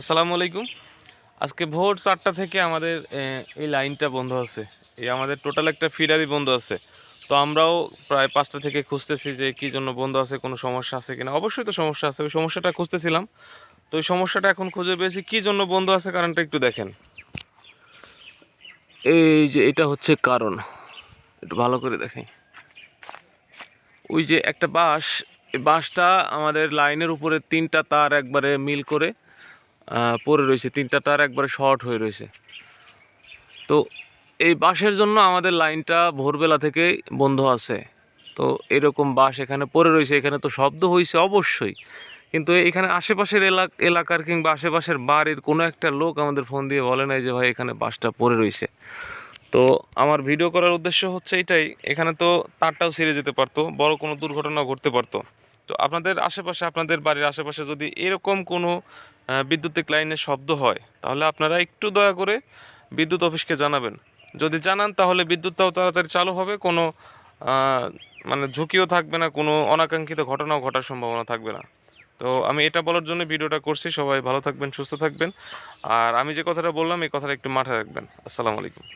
আসসালামু আলাইকুম। আজকে ভোর চারটা থেকে আমাদের এই লাইনটা বন্ধ আছে। এই আমাদের টোটাল একটা ফিডারই বন্ধ আছে। তো আমরাও প্রায় পাঁচটা থেকে খুঁজতেছি যে কি জন্য বন্ধ আছে, কোনো সমস্যা আছে কিনা। অবশ্যই তো সমস্যা আছে, ওই সমস্যাটা খুঁজতেছিলাম। তো ওই সমস্যাটা এখন খুঁজে পেয়েছি, কি জন্য বন্ধ আছে কারণটা একটু দেখেন। এই যে এটা হচ্ছে কারণ। একটু ভালো করে দেখেন। ওই যে একটা বাঁশ, এই বাঁশটা আমাদের লাইনের উপরে তিনটা তার একবারে মিল করে পড়ে রয়েছে। তিনটা তার একবারে শর্ট হয়ে রয়েছে। তো এই বাঁশের জন্য আমাদের লাইনটা ভোরবেলা থেকেই বন্ধ আছে। তো এরকম বাঁশ এখানে পড়ে রয়েছে। এখানে তো শব্দ হয়েছে অবশ্যই। কিন্তু এখানে আশেপাশের এলাক এলাকার কিংবা আশেপাশের বাড়ির কোনো একটা লোক আমাদের ফোন দিয়ে বলে নাই যে, ভাই, এখানে বাঁশটা পড়ে রয়েছে। তো আমার ভিডিও করার উদ্দেশ্য হচ্ছে এটাই। এখানে তো তারটাও ছিঁড়ে যেতে পারতো, বড় কোনো দুর্ঘটনা ঘটতে পারতো। তো আপনাদের আশেপাশে, আপনাদের বাড়ির আশেপাশে যদি এরকম কোনো বিদ্যুতিক লাইনের শব্দ হয়, তাহলে আপনারা একটু দয়া করে বিদ্যুৎ অফিসকে জানাবেন। যদি জানান, তাহলে বিদ্যুৎটাও তাড়াতাড়ি চালু হবে, কোনো মানে ঝুঁকিও থাকবে না, কোনো অনাকাঙ্ক্ষিত ঘটনাও ঘটার সম্ভাবনা থাকবে না। তো আমি এটা বলার জন্য ভিডিওটা করছি, সবাই ভালো থাকবেন, সুস্থ থাকবেন। আর আমি যে কথাটা বললাম, এই কথাটা একটু মাথায় রাখবেন। আসসালামু আলাইকুম।